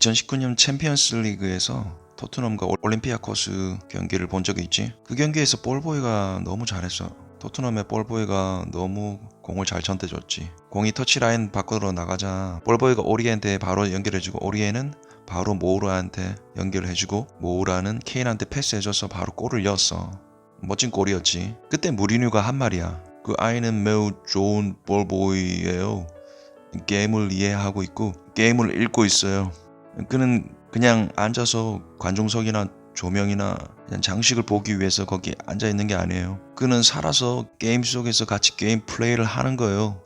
2019년 챔피언스 리그에서 토트넘과 올림피아코스 경기를 본 적이 있지. 그 경기에서 볼보이가 너무 잘했어. 토트넘의 볼보이가 너무 공을 잘 전대줬지. 공이 터치라인 밖으로 나가자 볼보이가 오리엔한테 바로 연결해주고 오리엔은 바로 모우라한테 연결해주고 모우라는 케인한테 패스해줘서 바로 골을 넣었어. 멋진 골이었지. 그때 무리뉴가 한 말이야. 그 아이는 매우 좋은 볼보이예요. 게임을 이해하고 있고 게임을 읽고 있어요. 그는 그냥 앉아서 관중석이나 조명이나 그냥 장식을 보기 위해서 거기 앉아 있는 게 아니에요. 그는 살아서 게임 속에서 같이 게임 플레이를 하는 거예요.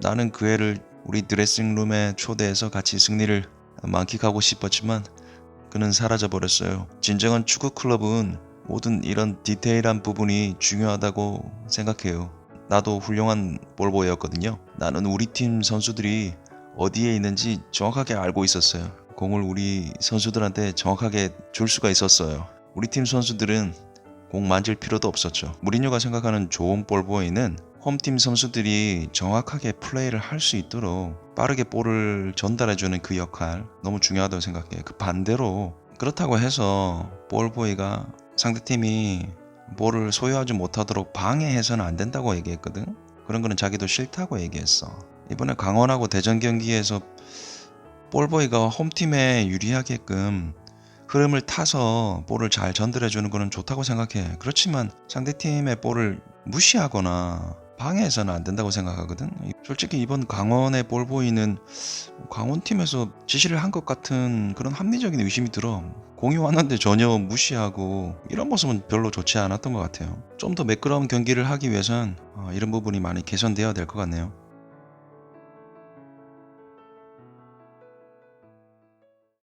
나는 그 애를 우리 드레싱룸에 초대해서 같이 승리를 만끽하고 싶었지만 그는 사라져 버렸어요. 진정한 축구 클럽은 모든 이런 디테일한 부분이 중요하다고 생각해요. 나도 훌륭한 볼보였거든요. 나는 우리 팀 선수들이 어디에 있는지 정확하게 알고 있었어요. 공을 우리 선수들한테 정확하게 줄 수가 있었어요. 우리 팀 선수들은 공 만질 필요도 없었죠. 무리뉴가 생각하는 좋은 볼보이는 홈팀 선수들이 정확하게 플레이를 할 수 있도록 빠르게 볼을 전달해주는 그 역할 너무 중요하다고 생각해요. 그 반대로 그렇다고 해서 볼보이가 상대팀이 볼을 소유하지 못하도록 방해해서는 안 된다고 얘기했거든. 그런 거는 자기도 싫다고 얘기했어. 이번에 강원하고 대전 경기에서 볼보이가 홈팀에 유리하게끔 흐름을 타서 볼을 잘 전달해 주는 거는 좋다고 생각해. 그렇지만 상대팀의 볼을 무시하거나 방해해서는 안 된다고 생각하거든. 솔직히 이번 강원의 볼보이는 강원팀에서 지시를 한 것 같은 그런 합리적인 의심이 들어. 공이 왔는데 전혀 무시하고 이런 모습은 별로 좋지 않았던 것 같아요. 좀 더 매끄러운 경기를 하기 위해선 어, 이런 부분이 많이 개선되어야 될 것 같네요.